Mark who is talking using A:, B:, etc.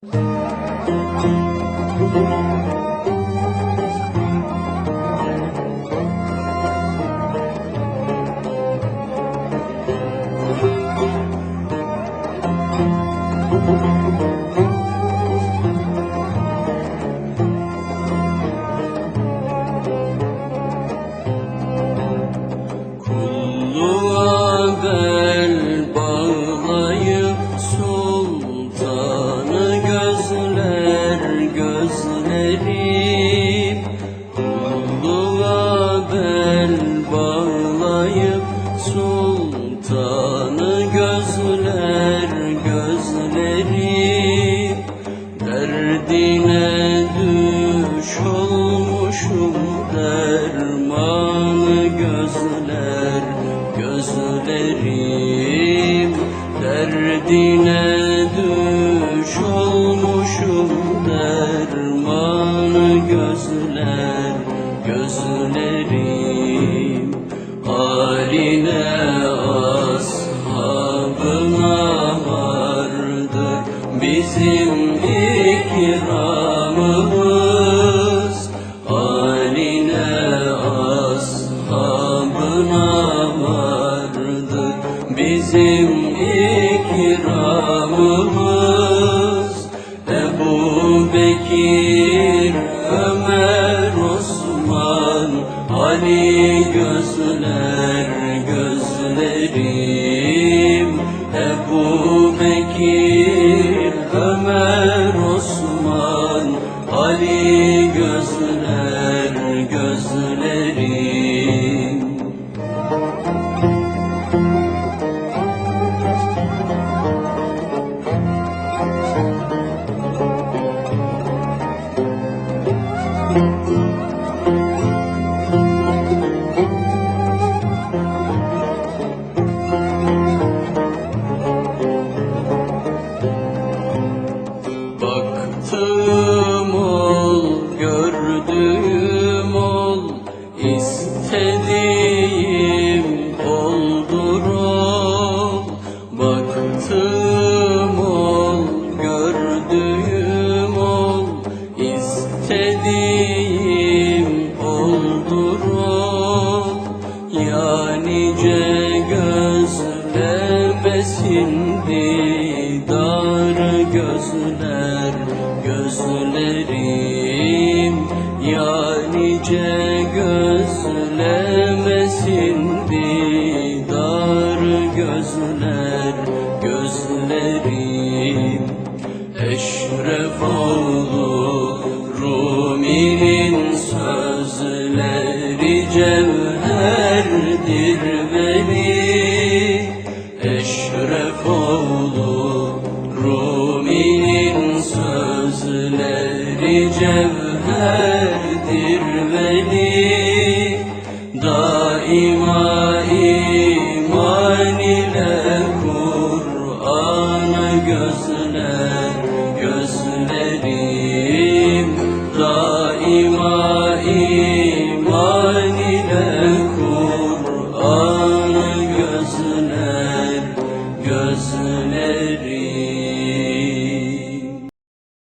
A: 啊。olmuşum dermanı gözler gözlerim Derdine düş olmuşum. Dermanı gözler gözlerim Haline ashabına vardır. Bizim ikramımız bizim ikramımız Ebu Bekir, Ömer, Osman, Ali gözler gözlerim. Ebu Bekir, Ömer, Osman, Ali gözler gözlerim istediğim oldur ol. Baktığım ol, gördüğüm ol, istediğim oldur ol. Ya nice gözlemesin didar gözler gözlerim Ya nice gözlemesin didar gözler gözlerim. Eşref oğlu Rumi'nin sözleri cevherdir veli. Eşref oğlu Rumi'nin sözleri cevherdir veli. Daima